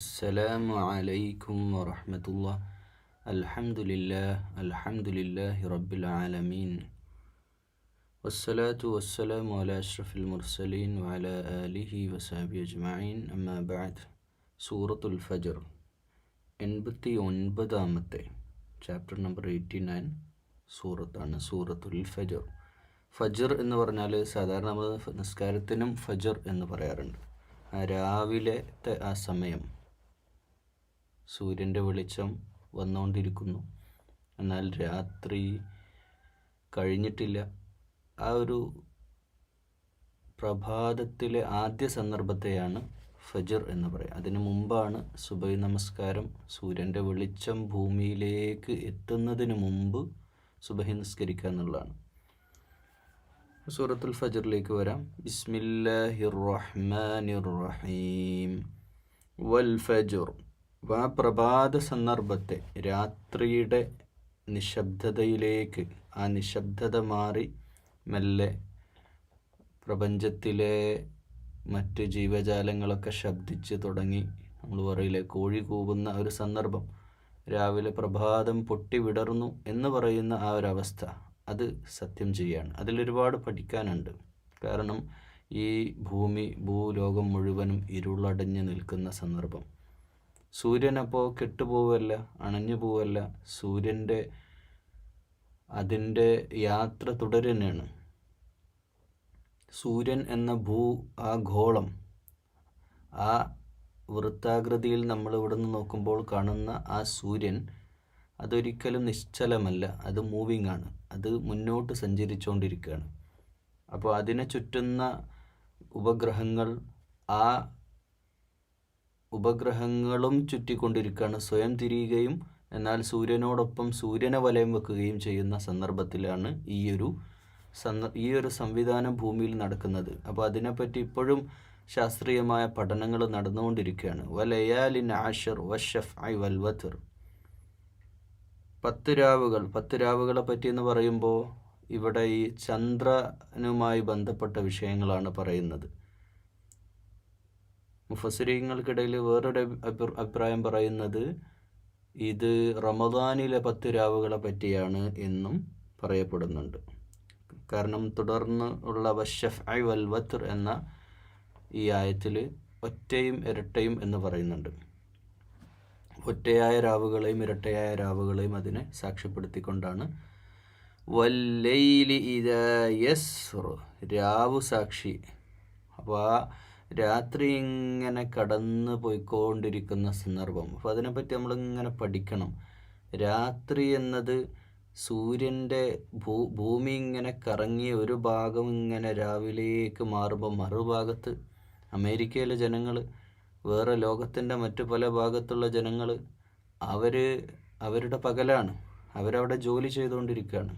السلام عليكم ورحمة الله الحمد لله الحمد لله رب العالمين والصلاة والسلام على أشرف المرسلين وعلى آله وصحبه أجمعين أما بعد سورة الفجر എൺപത്തി ഒൻപതാമത്തെ chapter number eighty nine സൂറത്താണ് സൂറത്തുൽ ഫജർ ഫജർ എന്ന് പറഞ്ഞാൽ സാധാരണ നമ്മൾ നിസ്കാരത്തിനും ഫജർ എന്ന് പറയാറുണ്ട് ആ രാവിലത്തെ ആ സമയം സൂര്യന്റെ വെളിച്ചം വന്നുകൊണ്ടിരിക്കുന്നു. എന്നാൽ രാത്രി കഴിഞ്ഞിട്ടില്ല. ആ ഒരു പ്രഭാതത്തിലെ ആദ്യ സന്ദർഭത്തെയാണ് ഫജർ എന്ന് പറയുക. അതിനു മുമ്പാണ് സുബൈ നമസ്കാരം. സൂര്യന്റെ വെളിച്ചം ഭൂമിയിലേക്ക് എത്തുന്നതിന് മുമ്പ് സുബഹി നിസ്കരിക്കുക എന്നുള്ളതാണ്. സൂറത്തുൽ ഫജറിലേക്ക് വരാം. ബിസ്മില്ലാഹിർ റഹ്മാനിർ റഹീം. വൽ ഫജർ. ആ പ്രഭാത സന്ദർഭത്തെ രാത്രിയുടെ നിശബ്ദതയിലേക്ക് ആ നിശബ്ദത മാറി മെല്ലെ പ്രപഞ്ചത്തിലെ മറ്റ് ജീവജാലങ്ങളൊക്കെ ശബ്ദിച്ച് തുടങ്ങി. നമ്മൾ പറയില്ലേ കോഴി കൂവുന്ന ഒരു സന്ദർഭം. രാവിലെ പ്രഭാതം പൊട്ടി വിടർന്നു എന്ന് പറയുന്ന ആ ഒരു അവസ്ഥ. അത് സത്യം ചെയ്യാണ്. അതിലൊരുപാട് പഠിക്കാനുണ്ട്. കാരണം ഈ ഭൂമി ഭൂലോകം മുഴുവനും ഇരുളടഞ്ഞു നിൽക്കുന്ന സന്ദർഭം. സൂര്യൻ അപ്പോൾ കെട്ടുപോവല്ല അണഞ്ഞു പോവല്ല. സൂര്യന്റെ അതിന്റെ യാത്ര തുടരുന്നതാണ് സൂര്യൻ എന്ന ഭൂ ആ ഗോളം ആ വൃത്താകൃതിയിൽ നമ്മൾ ഇവിടെ നിന്ന് നോക്കുമ്പോൾ കാണുന്ന ആ സൂര്യൻ അതൊരിക്കലും നിശ്ചലമല്ല അത് മൂവിങ് ആണ് അത് മുന്നോട്ട് സഞ്ചരിച്ചുകൊണ്ടിരിക്കുകയാണ് അപ്പോൾ അതിനെ ചുറ്റുന്ന ഉപഗ്രഹങ്ങൾ ആ ഉപഗ്രഹങ്ങളും ചുറ്റിക്കൊണ്ടിരിക്കുകയാണ്. സ്വയം തിരിയുകയും എന്നാൽ സൂര്യനോടൊപ്പം സൂര്യനെ വലയം വെക്കുകയും ചെയ്യുന്ന സന്ദർഭത്തിലാണ് ഈയൊരു ഒരു ഈ ഒരു സംവിധാനം ഭൂമിയിൽ നടക്കുന്നത്. അപ്പോൾ അതിനെപ്പറ്റി ഇപ്പോഴും ശാസ്ത്രീയമായ പഠനങ്ങൾ നടന്നുകൊണ്ടിരിക്കുകയാണ്. വലയാലിൻ ആഷർ വഷഫ് ഐ വൽവത്തർ പത്ത് രാവുകൾ. പത്ത് രാവുകളെ പറ്റി എന്ന് പറയുമ്പോൾ ഇവിടെ ഈ ചന്ദ്രനുമായി ബന്ധപ്പെട്ട വിഷയങ്ങളാണ് പറയുന്നത്. മുഫസരീങ്ങൾക്കിടയിൽ വേറൊരു അഭിപ്രായം പറയുന്നത് ഇത് റമദാനിലെ പത്ത് രാവുകളെ പറ്റിയാണ് എന്നും പറയപ്പെടുന്നുണ്ട്. കാരണം തുടർന്ന് ഉള്ള വഷഫ് ഐ വൽവത്തർ എന്ന ഈ ആയത്തിൽ ഒറ്റയും ഇരട്ടയും എന്ന് പറയുന്നുണ്ട്. ഒറ്റയായ രാവുകളെയും ഇരട്ടയായ രാവുകളെയും അതിനെ സാക്ഷ്യപ്പെടുത്തിക്കൊണ്ടാണ് വല്ലൈലി ഇതയസ്ർ രാവു സാക്ഷി. അപ്പോൾ ആ രാത്രി ഇങ്ങനെ കടന്നു പോയിക്കൊണ്ടിരിക്കുന്ന സന്ദർഭം. അപ്പോൾ അതിനെപ്പറ്റി നമ്മളിങ്ങനെ പഠിക്കണം. രാത്രി എന്നത് സൂര്യന്റെ ഭൂ ഭൂമി ഇങ്ങനെ കറങ്ങി ഒരു ഭാഗം ഇങ്ങനെ രാവിലേക്ക് മാറുമ്പോൾ മറുഭാഗത്ത് അമേരിക്കയിലെ ജനങ്ങൾ വേറെ ലോകത്തിന്റെ മറ്റു പല ഭാഗത്തുള്ള ജനങ്ങൾ അവർ അവരുടെ പകലാണ്. അവരവിടെ ജോലി ചെയ്തുകൊണ്ടിരിക്കുകയാണ്.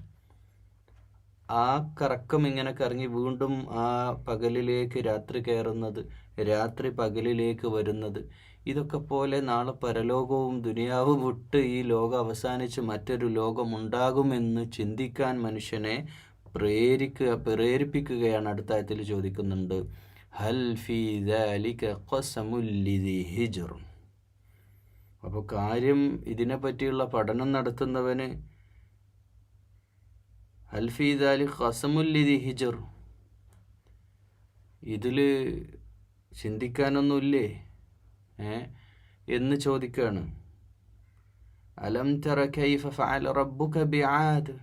ആ കറക്കം ഇങ്ങനെ കറങ്ങി വീണ്ടും ആ പകലിലേക്ക് രാത്രി കയറുന്നത് രാത്രി പകലിലേക്ക് വരുന്നത്. ഇതൊക്കെ പോലെ നാളെ പരലോകവും ദുനിയാവും വിട്ട് ഈ ലോകം അവസാനിച്ച് മറ്റൊരു ലോകമുണ്ടാകുമെന്ന് ചിന്തിക്കാൻ മനുഷ്യനെ പ്രേരിക്കുക പ്രേരിപ്പിക്കുകയാണ് അടുത്ത ആയത്തിൽ ചോദിക്കുന്നുണ്ട്. ഹൽ ഫി അപ്പോൾ കാര്യം ഇതിനെപ്പറ്റിയുള്ള പഠനം നടത്തുന്നവന് ഹൽഫീദാലി ഖസമുല്ലിദി ഹിജർ ഇതിൽ ചിന്തിക്കാനൊന്നുമില്ലേ? ഏ? എന്ന് ചോദിക്കുകയാണ്. അലം തറ കൈഫ ഫഅല റബ്ബുക ബിആദ്?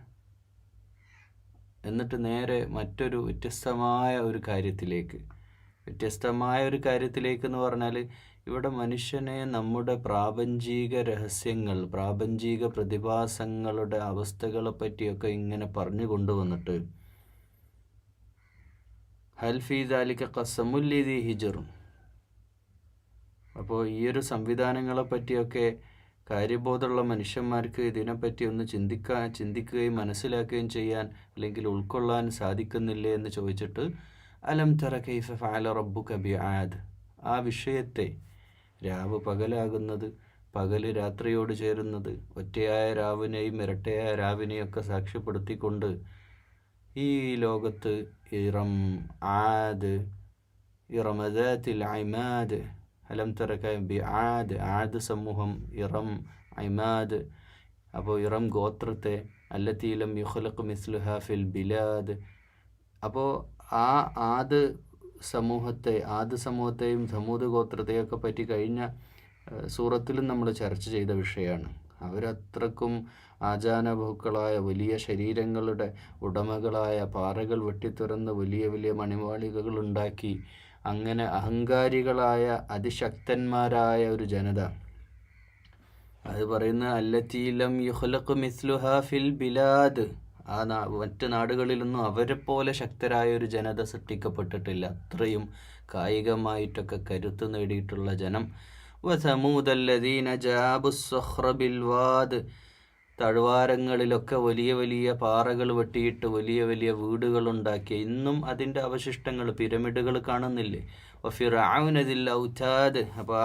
എന്നിട്ട് നേരെ മറ്റൊരു വ്യത്യസ്തമായ ഒരു കാര്യത്തിലേക്ക് വ്യത്യസ്തമായ ഒരു കാര്യത്തിലേക്ക് എന്ന് പറഞ്ഞാൽ ഇവിടെ മനുഷ്യനെ നമ്മുടെ പ്രാപഞ്ചിക രഹസ്യങ്ങൾ പ്രാപഞ്ചിക പ്രതിഭാസങ്ങളുടെ അവസ്ഥകളെ പറ്റിയൊക്കെ ഇങ്ങനെ പറഞ്ഞു കൊണ്ടുവന്നിട്ട് ഹൽഫീദാലിക്ക കസമുല്ലിദി ഹിജറും. അപ്പോൾ ഈ ഒരു സംവിധാനങ്ങളെ പറ്റിയൊക്കെ കാര്യബോധമുള്ള മനുഷ്യന്മാർക്ക് ഇതിനെപ്പറ്റി ഒന്ന് ചിന്തിക്കാൻ ചിന്തിക്കുകയും മനസ്സിലാക്കുകയും ചെയ്യാൻ അല്ലെങ്കിൽ ഉൾക്കൊള്ളാൻ സാധിക്കുന്നില്ലേ എന്ന് ചോദിച്ചിട്ട് അലം തറ കൈഫ ഫാല റബ്ബു കബി ആദ് ആ വിഷയത്തെ രാവ് പകലാകുന്നത് പകൽ രാത്രിയോട് ചേരുന്നത് ഒറ്റയായ രാവിനെയും ഇരട്ടയായ രാവിനെയൊക്കെ സാക്ഷ്യപ്പെടുത്തിക്കൊണ്ട് ഈ ലോകത്ത് ഇറം ആദ് ഇറമദത്തിൽ അയ്മാദ് അലം തറക്ക ബി ആദ് ആദ് സമൂഹം ഇറം അയ്മാദ് അപ്പോൾ ഇറം ഗോത്രത്തെ അല്ലത്തീലം യുഹലഖ് മിസ്ലുഹ ഫിൽ ബിലാദ്. അപ്പോൾ ആ ആദ് സമൂഹത്തെ ആദ്യ സമൂഹത്തെയും സമൂത് ഗോത്രത്തെയൊക്കെ പറ്റി കഴിഞ്ഞ സൂറത്തിലും നമ്മൾ ചർച്ച ചെയ്ത വിഷയമാണ്. അവരത്രക്കും ആചാനഭൂക്കളായ വലിയ ശരീരങ്ങളുടെ ഉടമകളായ പാറകൾ വെട്ടിത്തുറന്ന് വലിയ വലിയ മണിമാളികകൾ ഉണ്ടാക്കി അങ്ങനെ അഹങ്കാരികളായ അതിശക്തന്മാരായ ഒരു ജനത. അത് പറയുന്ന അല്ലത്തീലം യുഹ്ലഖ് മിസ്ലുഹ ഫിൽ ബിലാദ്. ആ മറ്റ് നാടുകളിലൊന്നും അവരെ പോലെ ശക്തരായ ഒരു ജനത സൃഷ്ടിക്കപ്പെട്ടിട്ടില്ല. അത്രയും കായികമായിട്ടൊക്കെ കരുത്ത് നേടിയിട്ടുള്ള ജനം. വസമൂതല്ലദീന ജാബു ബിൽവാദ് തഴ്വാരങ്ങളിലൊക്കെ വലിയ വലിയ പാറകൾ വെട്ടിയിട്ട് വലിയ വലിയ വീടുകളുണ്ടാക്കിയ ഇന്നും അതിന്റെ അവശിഷ്ടങ്ങൾ പിരമിഡുകൾ കാണുന്നില്ലേ? ഫിറാവുനതിൽ അപ്പോൾ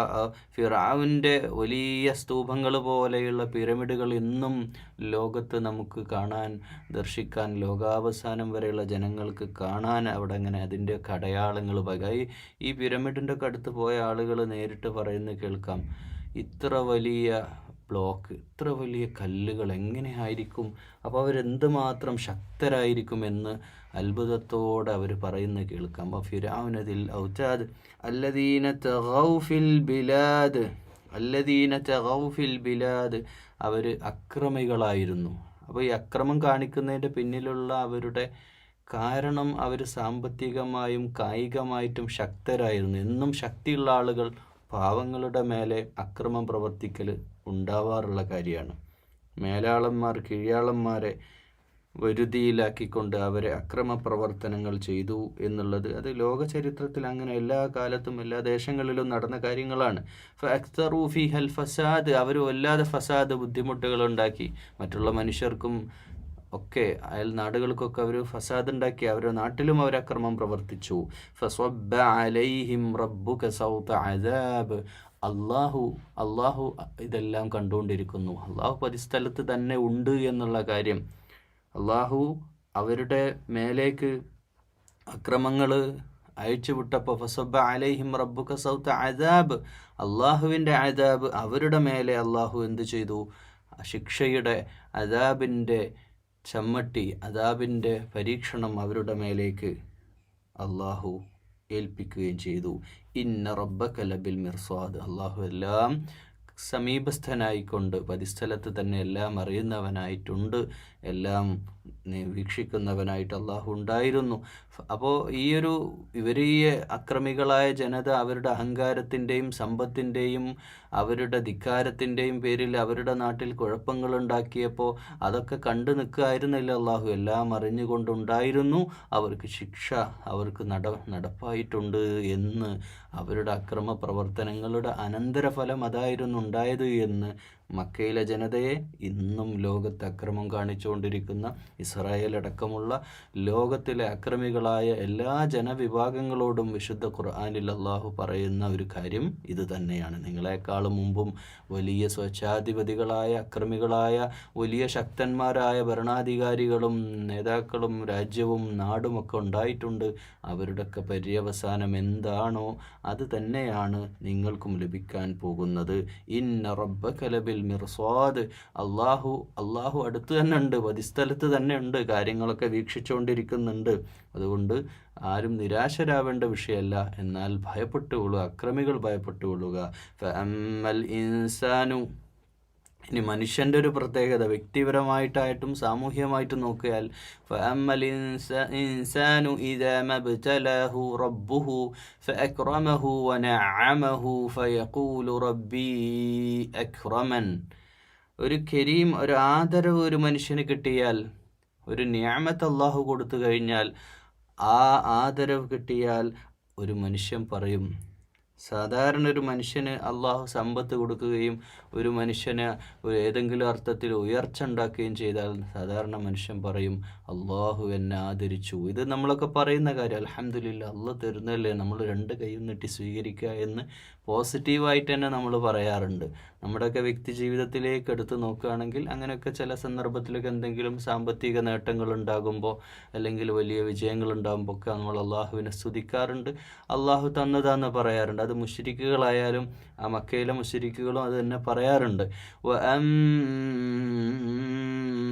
ഫിറാവിന്റെ വലിയ സ്തൂപങ്ങൾ പോലെയുള്ള പിരമിഡുകൾ ഇന്നും ലോകത്ത് നമുക്ക് കാണാൻ ദർശിക്കാൻ ലോകാവസാനം വരെയുള്ള ജനങ്ങൾക്ക് കാണാൻ അവിടെ അങ്ങനെ അതിന്റെ കടയാളങ്ങൾ പകായി ഈ പിരമിഡിന്റെ അടുത്ത് പോയ ആളുകൾ നേരിട്ട് പറയുന്നത് കേൾക്കാം. ഇത്ര വലിയ ബ്ലോക്ക് ഇത്ര വലിയ കല്ലുകൾ എങ്ങനെയായിരിക്കും അപ്പോൾ അവരെന്തുമാത്രം ശക്തരായിരിക്കും എന്ന് അത്ഭുതത്തോടെ അവർ പറയുന്ന കേൾക്കാം. ഫിരാവുനതിൽ ഔറ്റാദ് അല്ലദീന തഗൗഫിൽ ബിലാദ് അല്ലദീന തഗൗഫിൽ ബിലാദ് അവർ അക്രമികളായിരുന്നു. അപ്പോൾ ഈ അക്രമം കാണിക്കുന്നതിന്റെ പിന്നിലുള്ള അവരുടെ കാരണം അവർ സാമ്പത്തികമായും കായികമായിട്ടും ശക്തരായിരുന്നു. എന്നും ശക്തിയുള്ള ആളുകൾ പാവങ്ങളുടെ മേലെ അക്രമം പ്രവർത്തിക്കൽ ഉണ്ടാവാറുള്ള കാര്യമാണ്. മേലാളന്മാർ കീഴാളന്മാരെ വരുതിയിലാക്കിക്കൊണ്ട് അവരെ അക്രമ പ്രവർത്തനങ്ങൾ ചെയ്തു എന്നുള്ളത് അത് ലോക ചരിത്രത്തിൽ അങ്ങനെ എല്ലാ കാലത്തും എല്ലാ ദേശങ്ങളിലും നടന്ന കാര്യങ്ങളാണ്. ഫി ഹൽ ഫസാദ് അവർ വല്ലാതെ ഫസാദ് ബുദ്ധിമുട്ടുകൾ ഉണ്ടാക്കി മറ്റുള്ള മനുഷ്യർക്കും ഒക്കെ അയൽ നാടുകൾക്കൊക്കെ അവർ ഫസാദ് ഉണ്ടാക്കി അവരെ നാട്ടിലും അവർ അക്രമം പ്രവർത്തിച്ചു. അലൈഹിം അദാബ്. അള്ളാഹു അള്ളാഹു ഇതെല്ലാം കണ്ടുകൊണ്ടിരിക്കുന്നു. അള്ളാഹു പരിസ്ഥലത്ത് തന്നെ ഉണ്ട് എന്നുള്ള കാര്യം. അള്ളാഹു അവരുടെ മേലേക്ക് അക്രമങ്ങൾ അയച്ചു വിട്ടപ്പോൾ ഫസബ അലൈഹിം റബ്ബുക സൗത്ത അദാബ്. അള്ളാഹുവിന്റെ അദാബ് അവരുടെ മേലെ അള്ളാഹു എന്ത് ചെയ്തു? ശിക്ഷയുടെ അദാബിന്റെ ചമ്മട്ടി അദാബിന്റെ പരീക്ഷണം അവരുടെ മേലേക്ക് അള്ളാഹു ഏൽപ്പിക്കുകയും ചെയ്തു. ഇന്ന റബ്ബക ലബിൽ മിർസ്വാദ് അള്ളാഹു എല്ലാം സമീപസ്ഥനായിക്കൊണ്ട് പരിസ്ഥലത്ത് തന്നെ എല്ലാം അറിയുന്നവനായിട്ടുണ്ട്. എല്ലാം നിരീക്ഷിക്കുന്നവനായിട്ട് അള്ളാഹു ഉണ്ടായിരുന്നു. അപ്പോൾ ഈ ഒരു ഇവർ ഈ അക്രമികളായ ജനത അവരുടെ അഹങ്കാരത്തിന്റെയും സമ്പത്തിന്റെയും അവരുടെ ധിക്കാരത്തിന്റെയും പേരിൽ അവരുടെ നാട്ടിൽ കുഴപ്പങ്ങൾ ഉണ്ടാക്കിയപ്പോൾ അതൊക്കെ കണ്ടു നിൽക്കുകയായിരുന്നില്ല അള്ളാഹു എല്ലാം അറിഞ്ഞുകൊണ്ടുണ്ടായിരുന്നു. അവർക്ക് ശിക്ഷ അവർക്ക് നട നടപ്പായിട്ടുണ്ട് എന്ന് അവരുടെ അക്രമ പ്രവർത്തനങ്ങളുടെ അനന്തരഫലം അതായിരുന്നു ഉണ്ടായത് എന്ന് മക്കയിലെ ജനതയെ ഇന്നും ലോകത്ത് അക്രമം കാണിച്ചുകൊണ്ടിരിക്കുന്ന ഇസ്രായേൽ അടക്കമുള്ള ലോകത്തിലെ അക്രമികളായ എല്ലാ ജനവിഭാഗങ്ങളോടും വിശുദ്ധ ഖുർആാനിൽ അള്ളാഹു പറയുന്ന ഒരു കാര്യം ഇത് തന്നെയാണ്. നിങ്ങളെക്കാളും മുമ്പും വലിയ സ്വച്ഛാധിപതികളായ അക്രമികളായ വലിയ ശക്തന്മാരായ ഭരണാധികാരികളും നേതാക്കളും രാജ്യവും നാടുമൊക്കെ ഉണ്ടായിട്ടുണ്ട്. അവരുടെയൊക്കെ പര്യവസാനം എന്താണോ അത് തന്നെയാണ് നിങ്ങൾക്കും ലഭിക്കാൻ പോകുന്നത്. ഇന്ന റബ്ബകലബിൽ മിർസ്വാദ് അള്ളാഹു അള്ളാഹു അടുത്ത് തന്നെ ഉണ്ട് വധിസ്ഥലത്ത് തന്നെ ഉണ്ട് കാര്യങ്ങളൊക്കെ വീക്ഷിച്ചുകൊണ്ടിരിക്കുന്നുണ്ട്. അതുകൊണ്ട് ആരും നിരാശരാവേണ്ട വിഷയമല്ല. എന്നാൽ ഭയപ്പെട്ടുകൊള്ളുക അക്രമികൾ ഭയപ്പെട്ടുകൊള്ളുക. ഇൻസാനു ഇനി മനുഷ്യന്റെ ഒരു പ്രത്യേകത വ്യക്തിപരമായിട്ടായിട്ടും സാമൂഹ്യമായിട്ടും നോക്കിയാൽ ഇൻസാനു റബ്ബുഹു ഒരു കരീം ഒരു ആദരവ് ഒരു മനുഷ്യന് കിട്ടിയാൽ ഒരു ന്യാമത്ത് അള്ളാഹു കൊടുത്തു കഴിഞ്ഞാൽ ആ ആദരവ് കിട്ടിയാൽ ഒരു മനുഷ്യൻ പറയും സാധാരണ ഒരു മനുഷ്യന് അള്ളാഹു സമ്പത്ത് കൊടുക്കുകയും ഒരു മനുഷ്യന് ഏതെങ്കിലും അർത്ഥത്തിൽ ഉയർച്ച ഉണ്ടാക്കുകയും ചെയ്താൽ സാധാരണ മനുഷ്യൻ പറയും അള്ളാഹു എന്നെ ആദരിച്ചു. ഇത് നമ്മളൊക്കെ പറയുന്ന കാര്യം അലഹമില്ല അള്ളാഹ് തരുന്നല്ലേ നമ്മൾ രണ്ട് കൈയും നീട്ടി സ്വീകരിക്കുക എന്ന് പോസിറ്റീവായിട്ട് തന്നെ നമ്മൾ പറയാറുണ്ട്. നമ്മുടെയൊക്കെ വ്യക്തി ജീവിതത്തിലേക്ക് എടുത്തു നോക്കുകയാണെങ്കിൽ അങ്ങനെയൊക്കെ ചില സന്ദർഭത്തിലൊക്കെ എന്തെങ്കിലും സാമ്പത്തിക നേട്ടങ്ങൾ ഉണ്ടാകുമ്പോൾ അല്ലെങ്കിൽ വലിയ വിജയങ്ങൾ ഉണ്ടാകുമ്പോൾ ഒക്കെ നമ്മൾ അള്ളാഹുവിനെ സ്തുതിക്കാറുണ്ട്. അള്ളാഹു തന്നതാന്ന് പറയാറുണ്ട്. അത് മുഷരിക്കുകളായാലും ആ മക്കയിലെ മുഷരിക്കുകളും അത് തന്നെ പറയാറുണ്ട്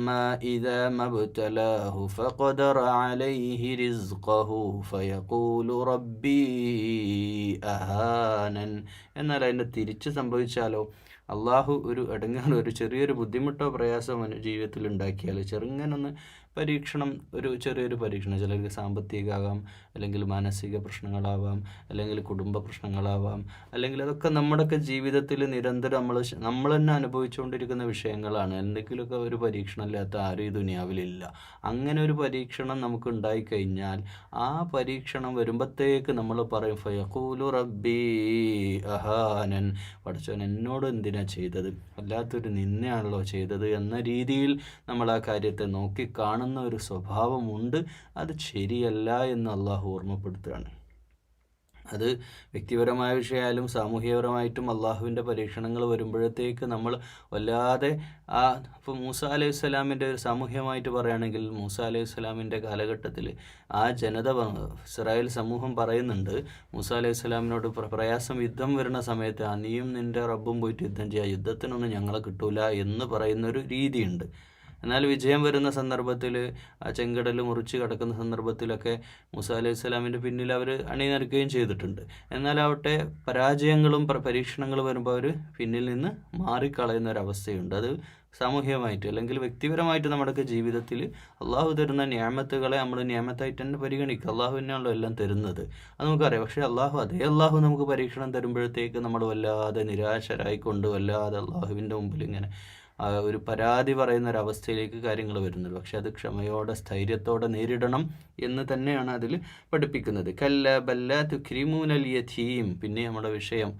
وأما إذا ما ابتلاه فقدر عليه رزقه فيقول ربي أهانن എന്നാൽ അതിൻ്റെ തിരിച്ച് സംഭവിച്ചാലോ അള്ളാഹു ഒരു ഇടങ്ങാൻ ഒരു ചെറിയൊരു ബുദ്ധിമുട്ടോ പ്രയാസമോ അവൻ്റെ ജീവിതത്തിൽ ഉണ്ടാക്കിയാൽ ചെറുങ്ങനൊന്ന് പരീക്ഷണം ഒരു ചെറിയൊരു പരീക്ഷണം ചിലർക്ക് സാമ്പത്തികമാകാം അല്ലെങ്കിൽ മാനസിക പ്രശ്നങ്ങളാവാം അല്ലെങ്കിൽ കുടുംബ പ്രശ്നങ്ങളാവാം അല്ലെങ്കിൽ അതൊക്കെ നമ്മുടെയൊക്കെ ജീവിതത്തിൽ നിരന്തരം നമ്മൾ നമ്മൾ തന്നെ അനുഭവിച്ചുകൊണ്ടിരിക്കുന്ന വിഷയങ്ങളാണ്. എന്തെങ്കിലുമൊക്കെ ഒരു പരീക്ഷണം ഇല്ലാത്ത ആരും ഈ ദുനിയാവിലില്ല. അങ്ങനെ ഒരു പരീക്ഷണം നമുക്ക് ഉണ്ടായിക്കഴിഞ്ഞാൽ ആ പരീക്ഷണം വരുമ്പോഴത്തേക്ക് നമ്മൾ പറയും ഫയഖൂലു റബ്ബി അഹാനൻ. പഠിച്ചവൻ എന്നോട് എന്തിനാ ചെയ്തത്? വല്ലാത്തൊരു നിന്നയാണല്ലോ ചെയ്തത് എന്ന രീതിയിൽ നമ്മൾ ആ കാര്യത്തെ നോക്കി കാണുന്ന ഒരു സ്വഭാവമുണ്ട് അത് ശരിയല്ല എന്ന് അള്ളാഹു ഓർമ്മപ്പെടുത്തുകയാണ്. അത് വ്യക്തിപരമായ വിഷയമായാലും സാമൂഹികപരമായിട്ടും അള്ളാഹുവിന്റെ പരീക്ഷണങ്ങൾ വരുമ്പോഴത്തേക്ക് നമ്മൾ വല്ലാതെ ആ ഇപ്പോൾ മൂസ അലൈഹി സ്വലാമിന്റെ ഒരു സാമൂഹ്യമായിട്ട് പറയുകയാണെങ്കിൽ മൂസ അലൈഹി സ്വലാമിന്റെ കാലഘട്ടത്തിൽ ആ ജനത ഇസ്രായേൽ സമൂഹം പറയുന്നുണ്ട് മൂസ അലൈഹി സ്വലാമിനോട് പ്രയാസം യുദ്ധം വരുന്ന സമയത്ത് ആ നീയും നിന്റെ റബ്ബും പോയിട്ട് യുദ്ധം ചെയ്യുക യുദ്ധത്തിനൊന്നും ഞങ്ങളെ കിട്ടൂല എന്ന് പറയുന്നൊരു രീതിയുണ്ട്. എന്നാൽ വിജയം വരുന്ന സന്ദർഭത്തിൽ ആ ചെങ്കടൽ മുറിച്ച് കിടക്കുന്ന സന്ദർഭത്തിലൊക്കെ മൂസ അലൈഹി സ്വലാമിന്റെ പിന്നിൽ അവർ അണിനിരക്കുകയും ചെയ്തിട്ടുണ്ട്. എന്നാലാവട്ടെ പരാജയങ്ങളും പരീക്ഷണങ്ങളും വരുമ്പോൾ അവർ പിന്നിൽ നിന്ന് മാറിക്കളയുന്ന ഒരവസ്ഥയുണ്ട് അത് സാമൂഹികമായിട്ട് അല്ലെങ്കിൽ വ്യക്തിപരമായിട്ട് നമ്മുടെ ജീവിതത്തിൽ അള്ളാഹു തരുന്ന ന്യാമത്തുകളെ നമ്മൾ ന്യാമത്തായിട്ട് തന്നെ പരിഗണിക്കുക. അള്ളാഹു തന്നെയാണല്ലോ എല്ലാം തരുന്നത്. അത് നമുക്കറിയാം. പക്ഷേ അള്ളാഹു അതേ അള്ളാഹു നമുക്ക് പരീക്ഷണം തരുമ്പോഴത്തേക്ക് നമ്മൾ വല്ലാതെ നിരാശരായിക്കൊണ്ട് വല്ലാതെ അള്ളാഹുവിന്റെ മുമ്പിൽ ഇങ്ങനെ ഒരു പരാതി പറയുന്ന ഒരു അവസ്ഥയിലേക്ക് കാര്യങ്ങൾ വരുന്നത് പക്ഷെ അത് ക്ഷമയോടെ സ്ഥൈര്യത്തോടെ നേരിടണം എന്ന് തന്നെയാണ് അതിൽ പഠിപ്പിക്കുന്നത്. കല്ല ബല്ല തുക്രിമൂനൽ യഥീം പിന്നെ നമ്മുടെ വിഷയം.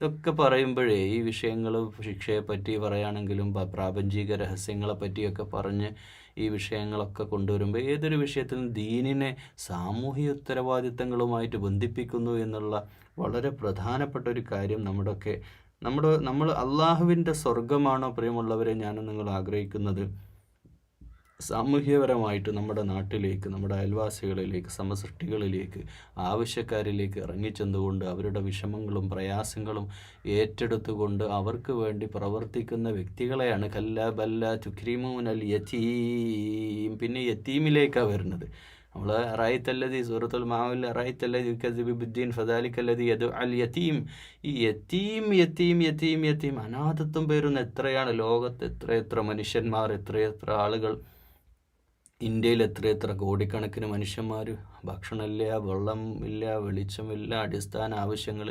ഇതൊക്കെ പറയുമ്പോഴേ ഈ വിഷയങ്ങൾ ശിക്ഷയെപ്പറ്റി പറയുകയാണെങ്കിലും പ്രാപഞ്ചിക രഹസ്യങ്ങളെ പറ്റിയൊക്കെ പറഞ്ഞ് ഈ വിഷയങ്ങളൊക്കെ കൊണ്ടുവരുമ്പോൾ ഏതൊരു വിഷയത്തിലും ദീനിനെ സാമൂഹിക ഉത്തരവാദിത്തങ്ങളുമായിട്ട് ബന്ധിപ്പിക്കുന്നു എന്നുള്ള വളരെ പ്രധാനപ്പെട്ട ഒരു കാര്യം നമ്മുടെയൊക്കെ നമ്മുടെ നമ്മൾ അള്ളാഹുവിന്റെ സ്വർഗമാണോ പ്രിയമുള്ളവരെ ഞാൻ നിങ്ങൾ ആഗ്രഹിക്കുന്നത്? സാമൂഹ്യപരമായിട്ട് നമ്മുടെ നാട്ടിലേക്ക് നമ്മുടെ അയൽവാസികളിലേക്ക് സമസൃഷ്ടികളിലേക്ക് ആവശ്യക്കാരിലേക്ക് ഇറങ്ങിച്ചെന്നുകൊണ്ട് അവരുടെ വിഷമങ്ങളും പ്രയാസങ്ങളും ഏറ്റെടുത്തുകൊണ്ട് അവർക്ക് വേണ്ടി പ്രവർത്തിക്കുന്ന വ്യക്തികളെയാണ് കല്ല ബല്ല ചുക്രിമൂൻ അൽ യത്തീം പിന്നെ യത്തീമിലേക്കാണ് വരുന്നത്. നമ്മൾ റായിത്തല്ലതി സൂറത്തുൽ മാവിൽ റായിത്തല്ലതി കസിബുദ്ദീൻ ഫദാലിക്കല്ലതി യദു അൽ യത്തീം ഈ യത്തീം യത്തീം യത്തീം യത്തീം അനാഥത്വം പേരുന്ന എത്രയാണ് ലോകത്ത്? എത്ര എത്ര മനുഷ്യന്മാർ എത്രയെത്ര ആളുകൾ? ഇന്ത്യയിൽ എത്രയെത്ര കോടിക്കണക്കിന് മനുഷ്യന്മാർ ഭക്ഷണമില്ല വെള്ളം ഇല്ല വെളിച്ചമില്ല അടിസ്ഥാന ആവശ്യങ്ങൾ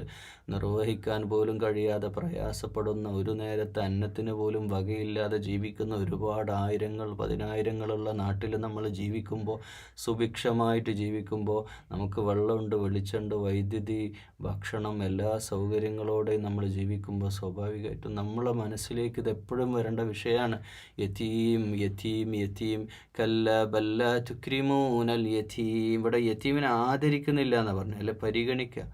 നിർവഹിക്കാൻ പോലും കഴിയാതെ പ്രയാസപ്പെടുന്ന ഒരു നേരത്തെ അന്നത്തിന് പോലും വകയില്ലാതെ ജീവിക്കുന്ന ഒരുപാട് ആയിരങ്ങൾ പതിനായിരങ്ങളുള്ള നാട്ടിൽ നമ്മൾ ജീവിക്കുമ്പോൾ സുഭിക്ഷമായിട്ട് ജീവിക്കുമ്പോൾ നമുക്ക് വെള്ളമുണ്ട് വെളിച്ചമുണ്ട് വൈദ്യുതി ഭക്ഷണം എല്ലാ സൗകര്യങ്ങളോടെയും നമ്മൾ ജീവിക്കുമ്പോൾ സ്വാഭാവികമായിട്ടും നമ്മളെ മനസ്സിലേക്ക് ഇത് എപ്പോഴും വരേണ്ട വിഷയമാണ്. യതീം യതീം യതീം കല്ല ബല്ല തുക്രിമൂനൽ യതീം. ഇവിടെ യതീമിനെ ആദരിക്കുന്നില്ല എന്നാണ് പറഞ്ഞത് അല്ലെ? പരിഗണിക്കുക.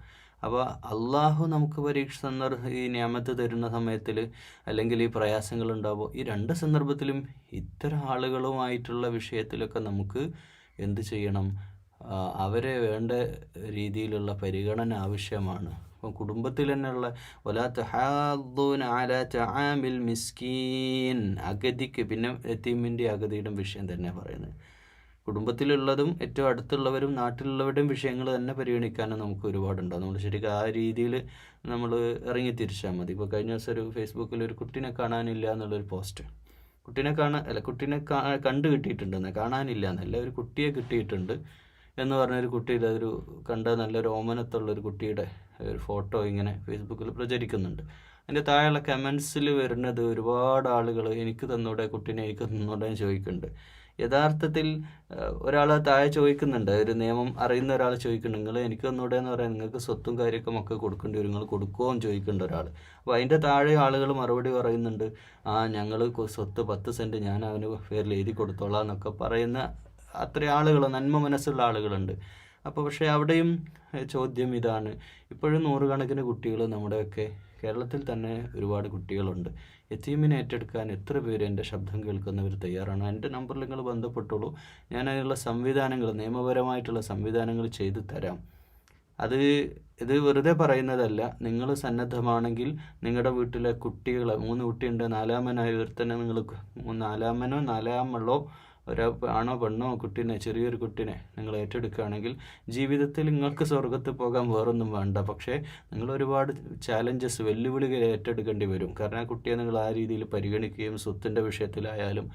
അപ്പോൾ അള്ളാഹു നമുക്ക് പരീക്ഷ സന്ദർഭ ഈ നിയമത്ത് തരുന്ന സമയത്തിൽ അല്ലെങ്കിൽ ഈ പ്രയാസങ്ങൾ ഉണ്ടാകുമ്പോൾ ഈ രണ്ട് സന്ദർഭത്തിലും ഇത്തരം ആളുകളുമായിട്ടുള്ള വിഷയത്തിലൊക്കെ നമുക്ക് എന്ത് ചെയ്യണം? അവരെ വേണ്ട രീതിയിലുള്ള പരിഗണന ആവശ്യമാണ്. അപ്പം കുടുംബത്തിൽ തന്നെയുള്ള ഒലാ ഹാദൂൻ ആല ചാമിൽ മിസ്കീൻ അഗതിക്ക് പിന്നെ എത്തീമിന്റെ അഗതിയുടെ വിഷയം തന്നെ പറയുന്നത്. കുടുംബത്തിലുള്ളതും ഏറ്റവും അടുത്തുള്ളവരും നാട്ടിലുള്ളവരുടെയും വിഷയങ്ങൾ തന്നെ പരിഗണിക്കാനും നമുക്ക് ഒരുപാടുണ്ടാവും നമ്മൾ ശരിക്കും ആ രീതിയിൽ നമ്മൾ ഇറങ്ങി തിരിച്ചാൽ മതി. ഇപ്പോൾ കഴിഞ്ഞ ദിവസം ഒരു ഫേസ്ബുക്കിൽ ഒരു കുട്ടീനെ കാണാനില്ല എന്നുള്ളൊരു പോസ്റ്റ്. കുട്ടീനെ കാണാൻ അല്ല കുട്ടീനെ കണ്ടു കിട്ടിയിട്ടുണ്ടെന്ന് കാണാനില്ല എന്നല്ല ഒരു കുട്ടിയെ കിട്ടിയിട്ടുണ്ട് എന്ന് പറഞ്ഞൊരു കുട്ടിയുടെ ഒരു കണ്ട നല്ലൊരു ഓമനത്തുള്ള ഒരു കുട്ടിയുടെ ഒരു ഫോട്ടോ ഇങ്ങനെ ഫേസ്ബുക്കിൽ പ്രചരിക്കുന്നുണ്ട്. അതിന്റെ താഴെയുള്ള കമൻസിൽ വരുന്നത് ഒരുപാട് ആളുകൾ എനിക്ക് തന്നൂടെ കുട്ടീനെ എനിക്ക് തന്നൂടെ ചോദിക്കുന്നുണ്ട്. യഥാർത്ഥത്തിൽ ഒരാൾ താഴെ ചോദിക്കുന്നുണ്ട്. ഒരു നിയമം അറിയുന്ന ഒരാൾ ചോദിക്കുന്നുണ്ട്. നിങ്ങൾ എനിക്ക് തന്നൂടെ എന്ന് പറയാൻ നിങ്ങൾക്ക് സ്വത്തും കാര്യമൊക്കെ ഒക്കെ കൊടുക്കേണ്ടി വരും. നിങ്ങൾ കൊടുക്കുകയും ചോദിക്കേണ്ട ഒരാൾ അപ്പോൾ അതിന്റെ താഴെ ആളുകൾ മറുപടി പറയുന്നുണ്ട്. ആ ഞങ്ങൾ സ്വത്ത് പത്ത് സെന്റ് ഞാൻ അവന് പേരിൽ എഴുതി കൊടുത്തോളാം എന്നൊക്കെ പറയുന്ന അത്ര ആളുകൾ നന്മ മനസ്സുള്ള ആളുകളുണ്ട്. അപ്പോൾ പക്ഷേ അവിടെയും ചോദ്യം ഇതാണ്. ഇപ്പോഴും നൂറുകണക്കിന് കുട്ടികൾ നമ്മുടെയൊക്കെ കേരളത്തിൽ തന്നെ ഒരുപാട് കുട്ടികളുണ്ട്. യത്തീമിനെ ഏറ്റെടുക്കാൻ എത്ര പേര് എന്റെ ശബ്ദം കേൾക്കുന്നവർ തയ്യാറാണ്. എന്റെ നമ്പറിൽ നിങ്ങൾ ബന്ധപ്പെട്ടോളൂ. ഞാൻ അതിനുള്ള സംവിധാനങ്ങൾ നിയമപരമായിട്ടുള്ള സംവിധാനങ്ങൾ ചെയ്തു തരാം. അത് ഇത് വെറുതെ പറയുന്നതല്ല. നിങ്ങൾ സന്നദ്ധമാണെങ്കിൽ നിങ്ങളുടെ വീട്ടിലെ കുട്ടികളെ മൂന്ന് കുട്ടിയുണ്ട് നാലാമനായി ഒരുത്തനെ നിങ്ങൾ നാലാമനോ നാലാമളോ ഒരു ആണോ പെണ്ണോ കുട്ടീനെ ചെറിയൊരു കുട്ടീനെ നിങ്ങൾ ഏറ്റെടുക്കുകയാണെങ്കിൽ ജീവിതത്തിൽ നിങ്ങൾക്ക് സ്വർഗത്ത് പോകാൻ വേറൊന്നും വേണ്ട. പക്ഷേ നിങ്ങൾ ഒരുപാട് ചാലഞ്ചസ് വെല്ലുവിളികൾ ഏറ്റെടുക്കേണ്ടി വരും. കാരണം ആ കുട്ടിയെ നിങ്ങൾ ആ രീതിയിൽ പരിഗണിക്കുകയും സ്വത്തിന്റെ വിഷയത്തിലായാലും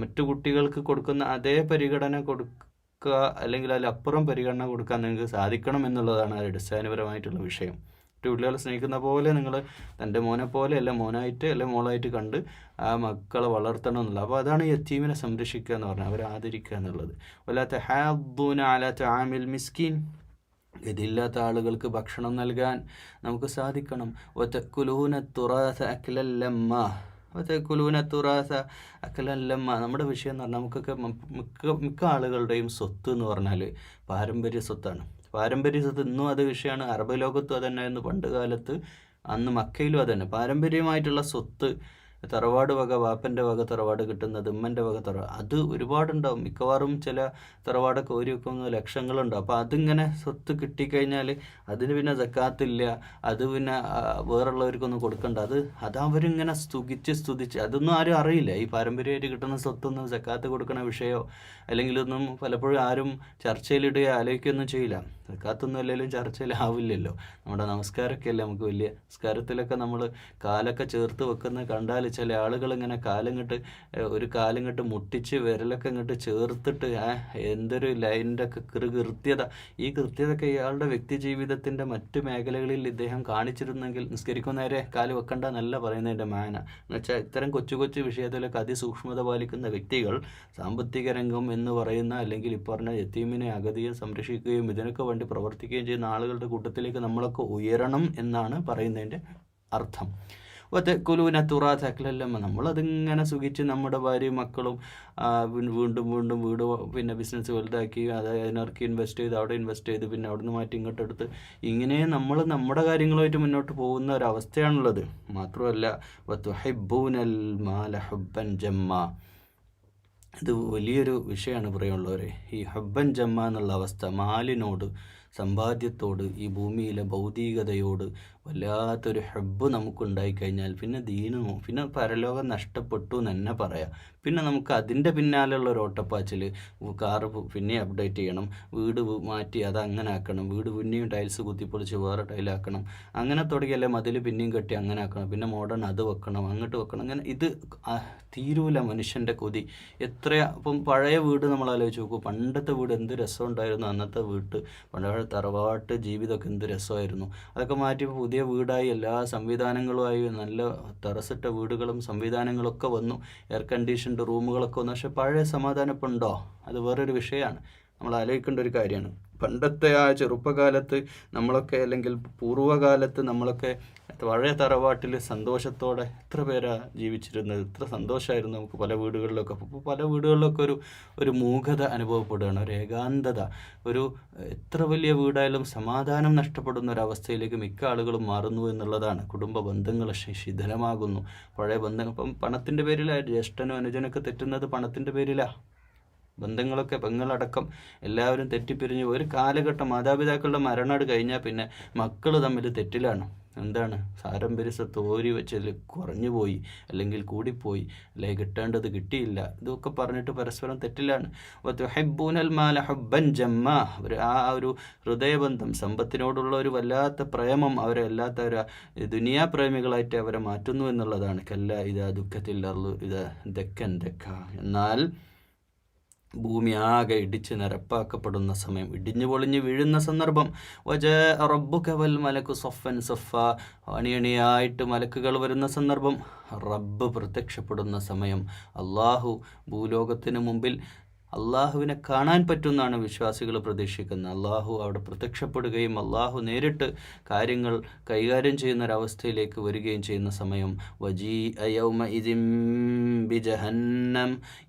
മറ്റു കുട്ടികൾക്ക് കൊടുക്കുന്ന അതേ പരിഗണന കൊടുക്കുക അല്ലെങ്കിൽ അതിലപ്പുറം പരിഗണന കൊടുക്കാൻ നിങ്ങൾക്ക് സാധിക്കണം എന്നുള്ളതാണ് അടിസ്ഥാനപരമായിട്ടുള്ള വിഷയം. കുട്ടികളെ സ്നേഹിക്കുന്ന പോലെ നിങ്ങൾ തന്റെ മോനെ പോലെ അല്ലെ മോനായിട്ട് അല്ലെ മോളായിട്ട് കണ്ട് ആ മക്കളെ വളർത്തണം എന്നുള്ളത് അപ്പോൾ അതാണ് യത്തീമിനെ സംരക്ഷിക്കുക എന്ന് പറഞ്ഞാൽ അവരെ ആദരിക്കുക എന്നുള്ളത്. വല്ലാത്ത ഹാബൂന അലാത്ത ആമിൽ മിസ്കീൻ. ഇതില്ലാത്ത ആളുകൾക്ക് ഭക്ഷണം നൽകാൻ നമുക്ക് സാധിക്കണം. ഒറ്റക്കുലൂന തുറാസ അഖിലല്ലമ്മ ഒറ്റക്കുലൂന തുറാസ അക്കലല്ലമ്മ നമ്മുടെ വിഷയം എന്ന് പറഞ്ഞാൽ നമുക്കൊക്കെ മിക്ക മിക്ക ആളുകളുടെയും സ്വത്ത് എന്ന് പറഞ്ഞാൽ പാരമ്പര്യ സ്വത്താണ്. പാരമ്പര്യ സ്വത്ത് ഇന്നും അത് വിഷയമാണ് അറബ് ലോകത്തും അതന്നെയായിരുന്നു പണ്ട് കാലത്ത് അന്ന് മക്കയിലും അതന്നെ പാരമ്പര്യമായിട്ടുള്ള സ്വത്ത് തറവാട് വക വാപ്പന്റെ വക തറവാട് കിട്ടുന്നത് ഉമ്മന്റെ വക തറവാട് അത് ഒരുപാടുണ്ടാവും. മിക്കവാറും ചില തറവാടൊക്കെ ഒരു വെക്കുന്ന ലക്ഷങ്ങളുണ്ടാവും അപ്പോൾ അതിങ്ങനെ സ്വത്ത് കിട്ടിക്കഴിഞ്ഞാൽ അതിന് പിന്നെ ജക്കാത്തില്ല അത് പിന്നെ വേറുള്ളവർക്കൊന്നും കൊടുക്കണ്ട. അത് അത് അവരിങ്ങനെ സ്തുതിച്ച് സ്തുതിച്ച് അതൊന്നും ആരും അറിയില്ല. ഈ പാരമ്പര്യമായിട്ട് കിട്ടുന്ന സ്വത്തൊന്നും സക്കാത്ത് കൊടുക്കണ വിഷയോ അല്ലെങ്കിൽ ഒന്നും പലപ്പോഴും ആരും ചർച്ചയിലിടുകയോ ആലോചിക്കുകയൊന്നും ചെയ്യില്ല. സക്കാത്തൊന്നും അല്ലെങ്കിലും ചർച്ചയിലാവില്ലല്ലോ നമ്മുടെ നമസ്കാരമൊക്കെ അല്ലേ നമുക്ക് വലിയ നമസ്കാരത്തിലൊക്കെ നമ്മൾ കാലൊക്കെ ചേർത്ത് വെക്കുന്ന കണ്ടാൽ ചില ആളുകൾ ഇങ്ങനെ കിട്ട് ഒരു കാലം കിട്ട് മുട്ടിച്ച് വിരലൊക്കെ ഇങ്ങോട്ട് ചേർത്തിട്ട് എന്തൊരു ലൈനിന്റെ ഒക്കെ കൃ കൃത്യത. ഈ കൃത്യതയൊക്കെ ഇയാളുടെ വ്യക്തി ജീവിതത്തിന്റെ മറ്റു മേഖലകളിൽ ഇദ്ദേഹം കാണിച്ചിരുന്നെങ്കിൽ നിസ്കരിക്കുന്നവരെ കാൽ വെക്കണ്ട എന്നല്ല പറയുന്നതിന്റെ മാന. എന്നുവെച്ചാൽ ഇത്തരം കൊച്ചു കൊച്ചു വിഷയത്തിലൊക്കെ അതിസൂക്ഷ്മത പാലിക്കുന്ന വ്യക്തികൾ സാമ്പത്തിക രംഗം എന്ന് പറയുന്ന അല്ലെങ്കിൽ ഇപ്പറഞ്ഞ പറഞ്ഞ യത്തീമിനെ അഗതിയെ സംരക്ഷിക്കുകയും ഇതിനൊക്കെ വേണ്ടി പ്രവർത്തിക്കുകയും ചെയ്യുന്ന ആളുകളുടെ കൂട്ടത്തിലേക്ക് നമ്മളൊക്കെ ഉയരണം എന്നാണ് പറയുന്നതിന്റെ അർത്ഥം. ഒറ്റ കുലുവിനെ തക്കലല്ലമ്മ നമ്മളതിങ്ങനെ സുഖിച്ച് നമ്മുടെ ഭാര്യയും മക്കളും വീണ്ടും വീണ്ടും വീട് പിന്നെ ബിസിനസ് വലുതാക്കി അത് അതിനർക്ക് ഇൻവെസ്റ്റ് ചെയ്ത് അവിടെ ഇൻവെസ്റ്റ് ചെയ്ത് പിന്നെ അവിടെ നിന്ന് മാറ്റി ഇങ്ങോട്ട് എടുത്ത് ഇങ്ങനെ നമ്മൾ നമ്മുടെ കാര്യങ്ങളുമായിട്ട് മുന്നോട്ട് പോകുന്ന ഒരവസ്ഥയാണുള്ളത്. മാത്രമല്ല വത്തുഹിബ്ബൂനൽ മാല ഹുബ്ബൻ ജമ്മ. ഇത് വലിയൊരു വിഷയമാണ് പറയാനുള്ളവരെ ഈ ഹബ്ബൻ ജമ്മ എന്നുള്ള അവസ്ഥ മാലിനോട് സമ്പാദ്യത്തോട് ഈ ഭൂമിയിലെ ഭൗതികതയോട് വല്ലാത്തൊരു ഹബ്ബ് നമുക്കുണ്ടായിക്കഴിഞ്ഞാൽ പിന്നെ ദീനമോ പിന്നെ പരലോകം നഷ്ടപ്പെട്ടു എന്ന് തന്നെ പറയാം. പിന്നെ നമുക്ക് അതിന്റെ പിന്നാലെയുള്ള ഒരു ഓട്ടപ്പാച്ചിൽ കാറ് പിന്നെ അപ്ഡേറ്റ് ചെയ്യണം വീട് മാറ്റി അത് അങ്ങനെ ആക്കണം വീട് പിന്നെയും ടൈൽസ് കുത്തിപ്പൊളിച്ച് വേറെ ടൈലാക്കണം അങ്ങനെ തുടങ്ങിയല്ലേ മതിൽ പിന്നെയും കെട്ടി അങ്ങനെ ആക്കണം പിന്നെ മോഡേൺ അത് വെക്കണം അങ്ങോട്ട് വെക്കണം അങ്ങനെ ഇത് തീരൂല മനുഷ്യന്റെ കൊതി. എത്ര ഇപ്പം പഴയ വീട് നമ്മൾ ആലോചിച്ച് നോക്കൂ പണ്ടത്തെ വീട് എന്ത് രസമുണ്ടായിരുന്നു അന്നത്തെ വീട്ട് പഴയ തറവാട്ട് ജീവിതമൊക്കെ എന്ത് രസമായിരുന്നു. അതൊക്കെ മാറ്റി ഇപ്പൊ പുതിയ വീടായി എല്ലാ സംവിധാനങ്ങളുമായി നല്ല ടെറസിട്ട വീടുകളും സംവിധാനങ്ങളൊക്കെ വന്നു. എയർ കണ്ടീഷൻഡ് റൂമുകളൊക്കെ വന്നു. പക്ഷെ പഴയ സമാധാനം ഇപ്പം ഉണ്ടോ അത് വേറൊരു വിഷയമാണ്. നമ്മൾ ആലോചിക്കേണ്ട ഒരു കാര്യമാണ്. പണ്ടത്തെ ആ ചെറുപ്പകാലത്ത് നമ്മളൊക്കെ അല്ലെങ്കിൽ പൂർവകാലത്ത് നമ്മളൊക്കെ പഴയ തറവാട്ടിൽ സന്തോഷത്തോടെ എത്ര പേരാ ജീവിച്ചിരുന്നത് എത്ര സന്തോഷമായിരുന്നു നമുക്ക് പല വീടുകളിലൊക്കെ. അപ്പോൾ പല വീടുകളിലൊക്കെ ഒരു ഒരു മൂകത അനുഭവപ്പെടുകയാണ് ഒരു ഏകാന്തത ഒരു എത്ര വലിയ വീടായാലും സമാധാനം നഷ്ടപ്പെടുന്ന ഒരു അവസ്ഥയിലേക്ക് മിക്ക ആളുകളും മാറുന്നു എന്നുള്ളതാണ്. കുടുംബ ബന്ധങ്ങൾ ശിഥിലമാകുന്നു പഴയ ബന്ധങ്ങൾ. ഇപ്പം പണത്തിന്റെ പേരിലാണ് ജ്യേഷ്ഠനും അനുജനൊക്കെ തെറ്റുന്നത് പണത്തിന്റെ പേരിലാണ് ബന്ധങ്ങളൊക്കെ പെങ്ങളടക്കം എല്ലാവരും തെറ്റിപ്പിരിഞ്ഞു ഒരു കാലഘട്ടം മാതാപിതാക്കളുടെ മരണാട് കഴിഞ്ഞാൽ പിന്നെ മക്കൾ തമ്മിൽ തെറ്റിലാണ്. എന്താണ്? സാരംഭരിസത്ത് ഓരി വെച്ചതിൽ കുറഞ്ഞു പോയി അല്ലെങ്കിൽ കൂടിപ്പോയി അല്ലെങ്കിൽ കിട്ടേണ്ടത് കിട്ടിയില്ല. ഇതൊക്കെ പറഞ്ഞിട്ട് പരസ്പരം തെറ്റിലാണ്. ജമ്മ. ഒരു ആ ഒരു ഹൃദയബന്ധം സമ്പത്തിനോടുള്ള ഒരു വല്ലാത്ത പ്രേമം അവരെ അല്ലാത്ത ഒരു ദുനിയാ പ്രേമികളായിട്ട് അവരെ മാറ്റുന്നു എന്നുള്ളതാണ്. കല്ല ഇതാ ദുഃഖത്തിൽ ഇത് ദക്കൻ ദക്ക. എന്നാൽ ഭൂമി ആകെ ഇടിച്ച് നിരപ്പാക്കപ്പെടുന്ന സമയം ഇടിഞ്ഞു പൊളിഞ്ഞ് വീഴുന്ന സന്ദർഭം. വജ റബ്ബു വൽ മലക്കു സൊഫൻ സൊഫ അണിയണിയായിട്ട് മലക്കുകൾ വരുന്ന സന്ദർഭം. റബ്ബ് പ്രത്യക്ഷപ്പെടുന്ന സമയം. അള്ളാഹു ഭൂലോകത്തിന് മുമ്പിൽ അള്ളാഹുവിനെ കാണാൻ പറ്റുമെന്നാണ് വിശ്വാസികൾ പ്രതീക്ഷിക്കുന്നത്. അള്ളാഹു അവിടെ പ്രത്യക്ഷപ്പെടുകയും അള്ളാഹു നേരിട്ട് കാര്യങ്ങൾ കൈകാര്യം ചെയ്യുന്ന ഒരവസ്ഥയിലേക്ക് വരികയും ചെയ്യുന്ന സമയം. വജീ യൗമ ഇതിം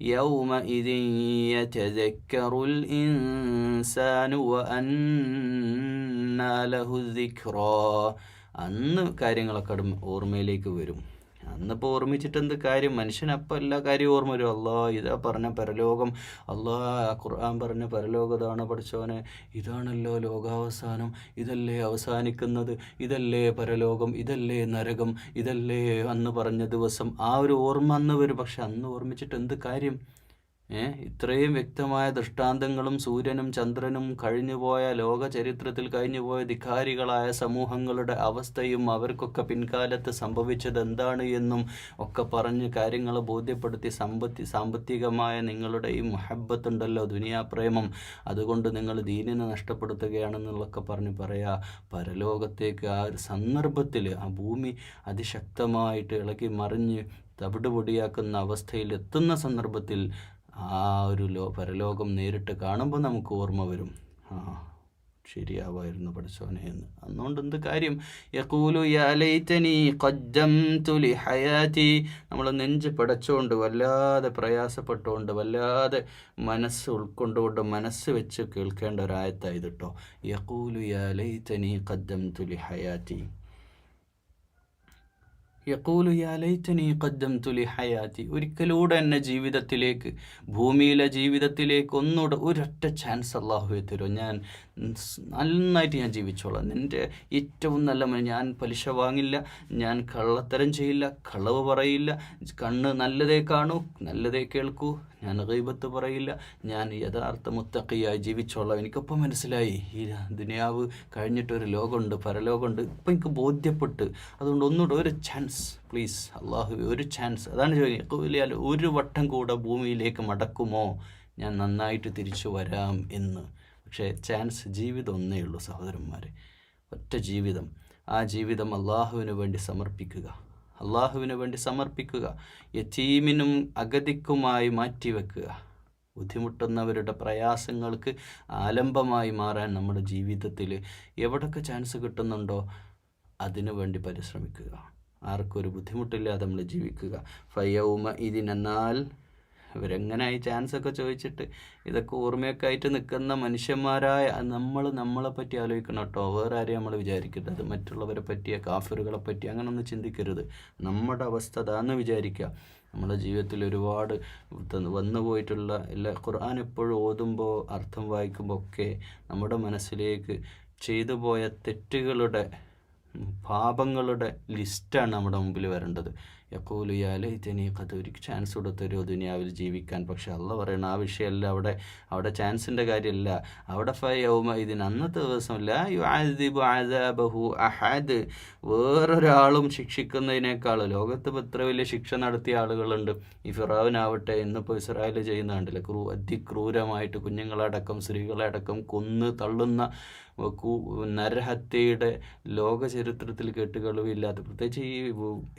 യൗമ ദിക്റാ അന്ന് കാര്യങ്ങളൊക്കെ ഓർമ്മയിലേക്ക് വരും. അന്നിപ്പോൾ ഓർമ്മിച്ചിട്ട് എന്ത് കാര്യം? മനുഷ്യൻ അപ്പം എല്ലാ കാര്യവും ഓർമ്മ വരും. അല്ലോ ഇതാ പറഞ്ഞ പരലോകം. അള്ളാ ഖുർആൻ പറഞ്ഞ പരലോകതാണ് പഠിച്ചവനെ? ഇതാണല്ലോ ലോകാവസാനം. ഇതല്ലേ അവസാനിക്കുന്നത്? ഇതല്ലേ പരലോകം? ഇതല്ലേ നരകം? ഇതല്ലേ അന്ന് പറഞ്ഞ ദിവസം? ആ ഒരു ഓർമ്മ അന്ന് വരും. പക്ഷെ അന്ന് ഓർമ്മിച്ചിട്ട് എന്ത് കാര്യം? ഇത്രയും വ്യക്തമായ ദൃഷ്ടാന്തങ്ങളും സൂര്യനും ചന്ദ്രനും കഴിഞ്ഞുപോയ ലോക ചരിത്രത്തിൽ കഴിഞ്ഞുപോയ ധിഖാരികളായ സമൂഹങ്ങളുടെ അവസ്ഥയും അവർക്കൊക്കെ പിൻകാലത്ത് സംഭവിച്ചത് എന്താണ് എന്നും ഒക്കെ പറഞ്ഞ് കാര്യങ്ങൾ ബോധ്യപ്പെടുത്തി സമ്പത്തി സാമ്പത്തികമായ നിങ്ങളുടെ ഈ മഹബത്തുണ്ടല്ലോ ദുനിയാപ്രേമം. അതുകൊണ്ട് നിങ്ങൾ ദീനിനെ നഷ്ടപ്പെടുത്തുകയാണെന്നുള്ളൊക്കെ പറഞ്ഞ് പറയാ പരലോകത്തേക്ക് ആ ഒരു സന്ദർഭത്തിൽ ആ ഭൂമി അതിശക്തമായിട്ട് ഇളകി മറിഞ്ഞ് തവിടുപൊടിയാക്കുന്ന അവസ്ഥയിൽ എത്തുന്ന സന്ദർഭത്തിൽ ആ ഒരു ലോ പരലോകം നേരിട്ട് കാണുമ്പോൾ നമുക്ക് ഓർമ്മ വരും. ആ ശരിയാവായിരുന്നു പഠിച്ചോനെ എന്ന്. അതുകൊണ്ട് എന്ത് കാര്യം? യക്കൂലു യാലൈറ്റനി കൊജ്ജം തുലി ഹയാറ്റി നമ്മൾ നെഞ്ച് പടച്ചുകൊണ്ട് വല്ലാതെ പ്രയാസപ്പെട്ടുകൊണ്ട് വല്ലാതെ മനസ്സ് ഉൾക്കൊണ്ടുകൊണ്ട് മനസ്സ് വെച്ച് കേൾക്കേണ്ട ഒരായത്തായത് കേട്ടോ യക്കൂലു യാലൈറ്റനി ഖദ്ദംതു തുലി ഹയാതി യക്കൂലു യാലൈറ്റനി ഖദ്ദംതു ലി ഹയാതി ഒരിക്കലൂടെ എന്നെ ജീവിതത്തിലേക്ക് ഭൂമിയിലെ ജീവിതത്തിലേക്ക് ഒന്നുകൂടെ ഒരൊറ്റ ചാൻസ് അള്ളാഹുവെ തരും. ഞാൻ നന്നായിട്ട് ഞാൻ ജീവിച്ചോളാം. നിന്റെ ഏറ്റവും നല്ല ഞാൻ പലിശ വാങ്ങില്ല ഞാൻ കള്ളത്തരം ചെയ്യില്ല കളവ് പറയില്ല. കണ്ണ് നല്ലതേ കാണൂ നല്ലതേ കേൾക്കൂ. ഞാൻ ഗൈബത്ത് പറയില്ല. ഞാൻ യഥാർത്ഥ മുത്തക്കിയായി ജീവിച്ചോളാം. എനിക്കിപ്പോൾ മനസ്സിലായി. ഈ ദുനിയാവ് കഴിഞ്ഞിട്ടൊരു ലോകമുണ്ട് പരലോകമുണ്ട്. ഇപ്പം എനിക്ക് ബോധ്യപ്പെട്ട്. അതുകൊണ്ട് ഒന്നുകൂടെ ഒരു ചാൻസ് പ്ലീസ് അള്ളാഹു ഒരു ചാൻസ് അതാണ് ചോദിക്കുന്നത് ഒരു വട്ടം കൂടെ ഭൂമിയിലേക്ക് മടക്കുമോ? ഞാൻ നന്നായിട്ട് തിരിച്ചു വരാം എന്ന്. പക്ഷേ ചാൻസ് ജീവിതം ഒന്നേ ഉള്ളൂ സഹോദരന്മാരെ. ഒറ്റ ജീവിതം. ആ ജീവിതം അള്ളാഹുവിന് വേണ്ടി സമർപ്പിക്കുക. അള്ളാഹുവിന് വേണ്ടി സമർപ്പിക്കുക യതീമിനും അഗതിക്കുമായി മാറ്റിവെക്കുക. ബുദ്ധിമുട്ടുന്നവരുടെ പ്രയാസങ്ങൾക്ക് ആലംബമായി മാറാൻ നമ്മുടെ ജീവിതത്തിൽ എവിടൊക്കെ ചാൻസ് കിട്ടുന്നുണ്ടോ അതിനു വേണ്ടി പരിശ്രമിക്കുക. ആർക്കൊരു ബുദ്ധിമുട്ടില്ലാതെ നമ്മൾ ജീവിക്കുക. ഫയൗമ ഇതിനെന്നാൽ ഇവരെങ്ങനായി ചാൻസ് ഒക്കെ ചോദിച്ചിട്ട് ഇതൊക്കെ ഓർമ്മയൊക്കെ ആയിട്ട് നിൽക്കുന്ന മനുഷ്യന്മാരായ നമ്മൾ നമ്മളെ പറ്റി ആലോചിക്കണം കേട്ടോ. വേറെ ആരെയും നമ്മൾ വിചാരിക്കരുത്. മറ്റുള്ളവരെ പറ്റിയ കാഫറുകളെ പറ്റി അങ്ങനെ ഒന്നും ചിന്തിക്കരുത്. നമ്മുടെ അവസ്ഥ അതാന്ന് വിചാരിക്കുക. നമ്മുടെ ജീവിതത്തിൽ ഒരുപാട് വന്നു പോയിട്ടുള്ള എല്ലാ ഖുർആൻ എപ്പോഴും ഓതുമ്പോൾ അർത്ഥം വായിക്കുമ്പോൾ ഒക്കെ നമ്മുടെ മനസ്സിലേക്ക് ചെയ്തു പോയ തെറ്റുകളുടെ പാപങ്ങളുടെ ലിസ്റ്റാണ് നമ്മുടെ മുമ്പിൽ വരേണ്ടത്. യക്കൂലു യാലൈത്തനി കഥ ഒരു ചാൻസ് കൊടുത്തൊരു ദുനിയാവിൽ ജീവിക്കാൻ. പക്ഷെ അല്ല പറയണം ആ വിഷയമല്ല അവിടെ അവിടെ ചാൻസിന്റെ കാര്യമല്ല. അവിടെ ഫയൗമ ഇതിന് അന്നത്തെ ദിവസം ലാ ആദിബു ആദാബഹു അഹദ്. വേറൊരാളും ശിക്ഷിക്കുന്നതിനേക്കാൾ ലോകത്ത് എത്ര വലിയ ശിക്ഷ നടത്തിയ ആളുകളുണ്ട്. ഈ ഫിറാവിനാവട്ടെ ഇന്നിപ്പോൾ ഇസ്രായേൽ ചെയ്യുന്ന കണ്ടില്ല ക്രൂ അതിക്രൂരമായിട്ട് കുഞ്ഞുങ്ങളടക്കം സ്ത്രീകളെ അടക്കം കൊന്ന് തള്ളുന്ന നരഹത്യയുടെ ലോക ചരിത്രത്തിൽ കെട്ടുകളവില്ലാത്ത പ്രത്യേകിച്ച് ഈ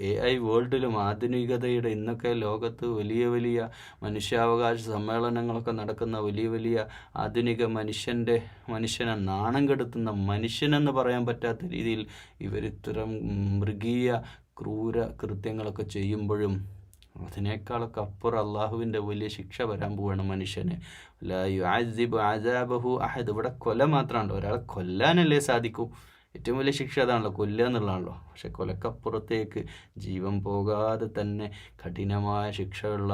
എ ഐ വേൾഡിലും ആധുനികതയുടെ ഇന്നൊക്കെ ലോകത്ത് വലിയ വലിയ മനുഷ്യാവകാശ സമ്മേളനങ്ങളൊക്കെ നടക്കുന്ന വലിയ വലിയ ആധുനിക മനുഷ്യന്റെ മനുഷ്യനെ നാണം കെടുത്തുന്ന മനുഷ്യനെന്ന് പറയാൻ പറ്റാത്ത രീതിയിൽ ഇവരിത്തരം മൃഗീയ ക്രൂര കൃത്യങ്ങളൊക്കെ ചെയ്യുമ്പോഴും അതിനേക്കാളൊക്കെ അപ്പുറം അള്ളാഹുവിന്റെ വലിയ ശിക്ഷ വരാൻ പോവാണ് മനുഷ്യന്. യുഅദ്ദിബു അദാബഹു അഹദ്. ഇവിടെ കൊല മാത്രമാണല്ലോ ഒരാളെ കൊല്ലാനല്ലേ സാധിക്കൂ. ഏറ്റവും വലിയ ശിക്ഷ അതാണല്ലോ. കൊല്ലുക എന്നുള്ളതാണല്ലോ. പക്ഷെ കൊലക്കപ്പുറത്തേക്ക് ജീവൻ പോകാതെ തന്നെ കഠിനമായ ശിക്ഷയുള്ള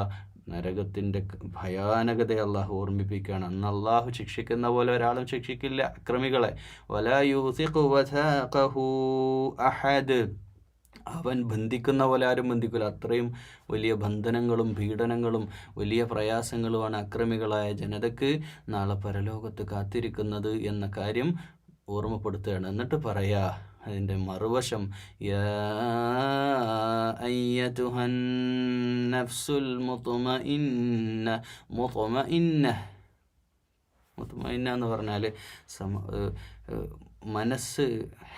നരകത്തിന്റെ ഭയാനകതയെ അള്ളാഹു ഓർമ്മിപ്പിക്കുകയാണ്. അന്ന് അള്ളാഹു ശിക്ഷിക്കുന്ന പോലെ ഒരാളും ശിക്ഷിക്കില്ല. അക്രമികളെ. വല യൂസിഖു അഹദ്. അവൻ ബന്ധിക്കുന്ന പോലെ ആരും ബന്ധിക്കില്ല അത്രയും വലിയ ബന്ധനങ്ങളും പീഡനങ്ങളും വലിയ പ്രയാസങ്ങളുമാണ് അക്രമികളായ ജനതയ്ക്ക് നാളെ പരലോകത്ത് കാത്തിരിക്കുന്നത് എന്ന കാര്യം ഓർമ്മപ്പെടുത്തുകയാണ്. എന്നിട്ട് പറയാ അതിന്റെ മറുവശം നഫ്സുൽ മുത്മഇന്ന മുത്മഇന്ന. മുത്തുമൈന എന്ന് പറഞ്ഞാൽ സമ മനസ്സ്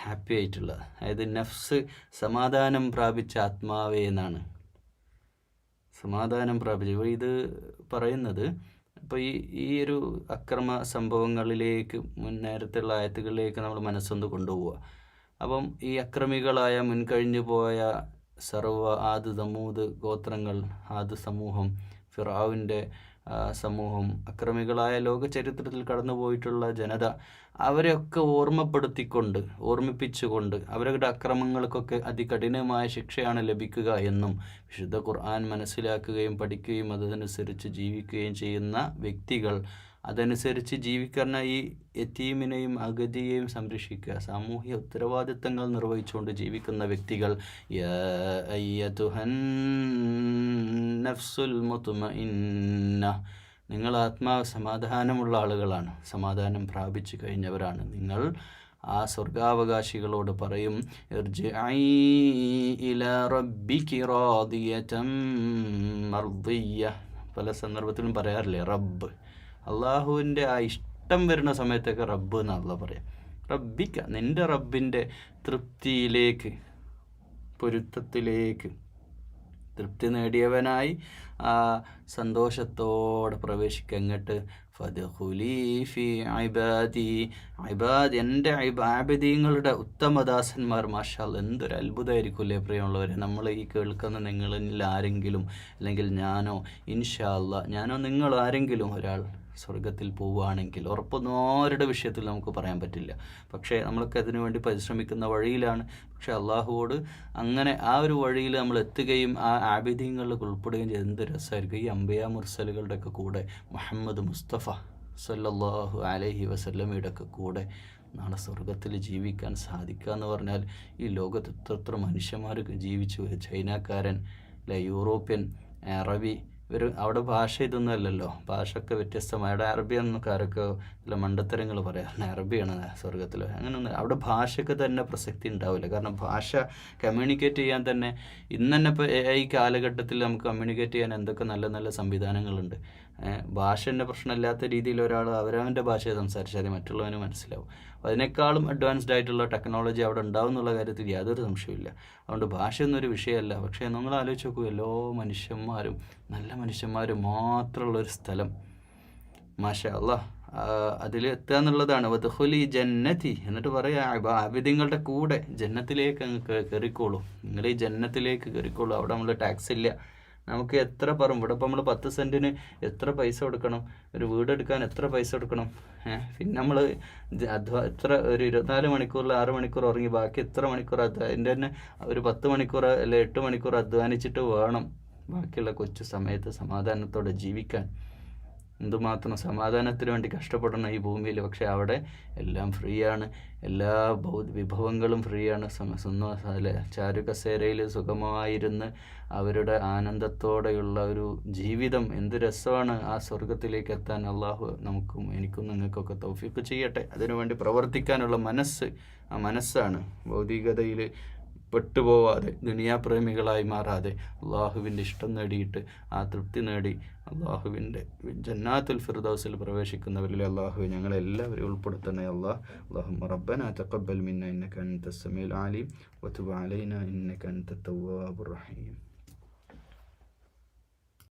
ഹാപ്പി ആയിട്ടുള്ള അതായത് നഫ്സ് സമാധാനം പ്രാപിച്ച ആത്മാവേ എന്നാണ്. സമാധാനം പ്രാപിച്ചു ഇപ്പോൾ ഇത് പറയുന്നത് അപ്പോൾ ഈ ഈ ഒരു അക്രമ സംഭവങ്ങളിലേക്ക് മുന്നേരത്തുള്ള ആയത്തുകളിലേക്ക് നമ്മൾ മനസ്സൊന്ന് കൊണ്ടുപോവുക. അപ്പം ഈ അക്രമികളായ മുൻകഴിഞ്ഞു പോയ സർവ ആദ് സമൂത് ഗോത്രങ്ങൾ ആദ് സമൂഹം ഫിറാവിന്റെ സമൂഹം അക്രമികളായ ലോക ചരിത്രത്തിൽ കടന്നുപോയിട്ടുള്ള ജനത അവരെയൊക്കെ ഓർമ്മപ്പെടുത്തിക്കൊണ്ട് ഓർമ്മിപ്പിച്ചുകൊണ്ട് അവരുടെ അക്രമങ്ങൾക്കൊക്കെ അതികഠിനമായ ശിക്ഷയാണ് ലഭിക്കുക എന്നും വിശുദ്ധ ഖുർആൻ മനസ്സിലാക്കുകയും പഠിക്കുകയും അതനുസരിച്ച് ജീവിക്കുകയും ചെയ്യുന്ന വ്യക്തികൾ അതനുസരിച്ച് ജീവിക്കുന്ന ഈ എത്തീമിനെയും അഗതിയെയും സംരക്ഷിക്കുക. സാമൂഹ്യ ഉത്തരവാദിത്തങ്ങൾ നിർവഹിച്ചുകൊണ്ട് ജീവിക്കുന്ന വ്യക്തികൾ നഫ്സുൽ നിങ്ങൾ ആത്മാവ് സമാധാനമുള്ള ആളുകളാണ്. സമാധാനം പ്രാപിച്ചു കഴിഞ്ഞവരാണ്. നിങ്ങൾ ആ സ്വർഗാവകാശികളോട് പറയും പല സന്ദർഭത്തിലും പറയാറില്ലേ റബ്ബ്. അള്ളാഹുവിന്റെ ആ ഇഷ്ടം വരുന്ന സമയത്തൊക്കെ റബ്ബ് എന്നുള്ള പറയാം. റബ്ബിക്ക നിന്റെ റബ്ബിന്റെ തൃപ്തിയിലേക്ക് പൊരുത്തത്തിലേക്ക്. തൃപ്തി നേടിയവനായി ആ സന്തോഷത്തോടെ പ്രവേശിക്കുക അങ്ങോട്ട് ഫി ഐബാദി ഐബാദ് എന്റെ ആബദീങ്ങളുടെ ഉത്തമദാസന്മാർ മാഷാൽ എന്തൊരു അത്ഭുതമായിരിക്കുമല്ലേ പ്രിയമുള്ളവരെ. നമ്മൾ ഈ കേൾക്കുന്ന നിങ്ങളിൽ ആരെങ്കിലും അല്ലെങ്കിൽ ഞാനോ ഇൻഷാല്ല ഞാനോ നിങ്ങൾ ആരെങ്കിലും ഒരാൾ സ്വർഗത്തിൽ പോവുകയാണെങ്കിൽ ഉറപ്പൊന്നും ആരുടെ വിഷയത്തിൽ നമുക്ക് പറയാൻ പറ്റില്ല. പക്ഷേ നമ്മൾക്ക് അതിനു വേണ്ടി പരിശ്രമിക്കുന്ന വഴിയിലാണ്. പക്ഷേ അള്ളാഹുവോട് അങ്ങനെ ആ ഒരു വഴിയിൽ നമ്മൾ എത്തുകയും ആ ആബിദ്യങ്ങളിൽ ഉൾപ്പെടുകയും ചെയ്ത് എന്ത് രസമായിരിക്കും. ഈ അമ്പയ മുർസലുകളുടെയൊക്കെ കൂടെ മുഹമ്മദ് മുസ്തഫ സല്ലല്ലാഹു അലഹി വസല്ലമയുടെ ഒക്കെ കൂടെ നാളെ സ്വർഗത്തിൽ ജീവിക്കാൻ സാധിക്കുക എന്ന് പറഞ്ഞാൽ ഈ ലോകത്ത് എത്ര മനുഷ്യന്മാർ ജീവിച്ചു. ചൈനക്കാരൻ അല്ലെ യൂറോപ്യൻ അറബി ഇവർ അവിടെ ഭാഷ ഇതൊന്നും അല്ലല്ലോ. ഭാഷ ഒക്കെ വ്യത്യസ്തമായ. അവിടെ അറബി എന്നൊക്കെ ചില മണ്ടത്തരങ്ങൾ പറയാറുണ്ട് അറബിയാണ് സ്വർഗത്തിൽ അങ്ങനെയൊന്നും അവിടെ ഭാഷയ്ക്ക് തന്നെ പ്രസക്തി ഉണ്ടാവില്ല. കാരണം ഭാഷ കമ്മ്യൂണിക്കേറ്റ് ചെയ്യാൻ തന്നെ ഇന്ന് തന്നെ ഇപ്പോൾ ഈ കാലഘട്ടത്തിൽ നമുക്ക് കമ്മ്യൂണിക്കേറ്റ് ചെയ്യാൻ എന്തൊക്കെ നല്ല നല്ല സംവിധാനങ്ങളുണ്ട്. ഭാഷന്റെ പ്രശ്നമില്ലാത്ത രീതിയിൽ ഒരാൾ അവരവന്റെ ഭാഷയെ സംസാരിച്ചാൽ മറ്റുള്ളവന് മനസ്സിലാവും. അതിനേക്കാളും അഡ്വാൻസ്ഡ് ആയിട്ടുള്ള ടെക്നോളജി അവിടെ ഉണ്ടാവും എന്നുള്ള കാര്യത്തിൽ യാതൊരു സംശയമില്ല അതുകൊണ്ട് ഭാഷയൊന്നൊരു വിഷയമല്ല. പക്ഷേ നമ്മൾ ആലോചിച്ച് നോക്കൂ എല്ലാ മനുഷ്യന്മാരും നല്ല മനുഷ്യന്മാർ മാത്രമുള്ള ഒരു സ്ഥലം. മാഷ അല്ല അതിൽ എത്തുക എന്നുള്ളതാണ്. വധുഹുലി ജന്നതി എന്നിട്ട് പറയാ ആബിദ്യങ്ങളുടെ കൂടെ ജന്നത്തിലേക്ക് അങ്ങ് കയറിക്കോളൂ. നിങ്ങൾ ഈ ജന്നത്തിലേക്ക് കയറിക്കോളൂ. അവിടെ നമ്മൾ ടാക്സ് ഇല്ല. നമുക്ക് എത്ര പറയും ഇവിടെ ഇപ്പം നമ്മൾ പത്ത് സെന്റിന് എത്ര പൈസ കൊടുക്കണം? ഒരു വീടെടുക്കാൻ എത്ര പൈസ കൊടുക്കണം? പിന്നെ നമ്മൾ അധ്വാ എത്ര ഒരു ഇരുപത്തിനാല് മണിക്കൂറിൽ ആറ് മണിക്കൂർ ഉറങ്ങി ബാക്കി എത്ര മണിക്കൂർ അതിന്റെ തന്നെ ഒരു പത്ത് മണിക്കൂർ അല്ലെ എട്ട് മണിക്കൂർ അധ്വാനിച്ചിട്ട് വേണം ബാക്കിയുള്ള കൊച്ചു സമയത്ത് സമാധാനത്തോടെ ജീവിക്കാൻ. എന്തുമാത്രം സമാധാനത്തിന് വേണ്ടി കഷ്ടപ്പെടണം ഈ ഭൂമിയിൽ. പക്ഷെ അവിടെ എല്ലാം ഫ്രീ ആണ് എല്ലാ ഭൗ വിഭവങ്ങളും ഫ്രീ ആണ് ചാരുകസേരയിൽ ചാരു കസേരയിൽ സുഖമായിരുന്ന് അവരുടെ ആനന്ദത്തോടെയുള്ള ഒരു ജീവിതം എന്ത് രസമാണ് ആ സ്വർഗത്തിലേക്ക് എത്താൻ. അള്ളാഹു നമുക്കും എനിക്കും നിങ്ങൾക്കൊക്കെ തൗഫീക്ക് ചെയ്യട്ടെ. അതിനുവേണ്ടി പ്രവർത്തിക്കാനുള്ള മനസ്സ് ആ മനസ്സാണ്. ഭൗതികതയിൽ പെട്ടുപോവാതെ ദുനിയാപ്രേമികളായി മാറാതെ അള്ളാഹുവിന്റെ ഇഷ്ടം നേടിയിട്ട് ആ തൃപ്തി നേടി അള്ളാഹുവിന്റെ ജന്നാത്തുൽ ഫിർദൗസിൽ പ്രവേശിക്കുന്നവരിൽ അള്ളാഹു ഞങ്ങളെല്ലാവരും ഉൾപ്പെടുത്തണേ അള്ളാഹ് അള്ളാഹു റബ്ബന തക്കബൽ മിന്ന ഇന്നക അൻത സമീൽ ആലിം വതുബ് അലൈന ഇന്നക അൻത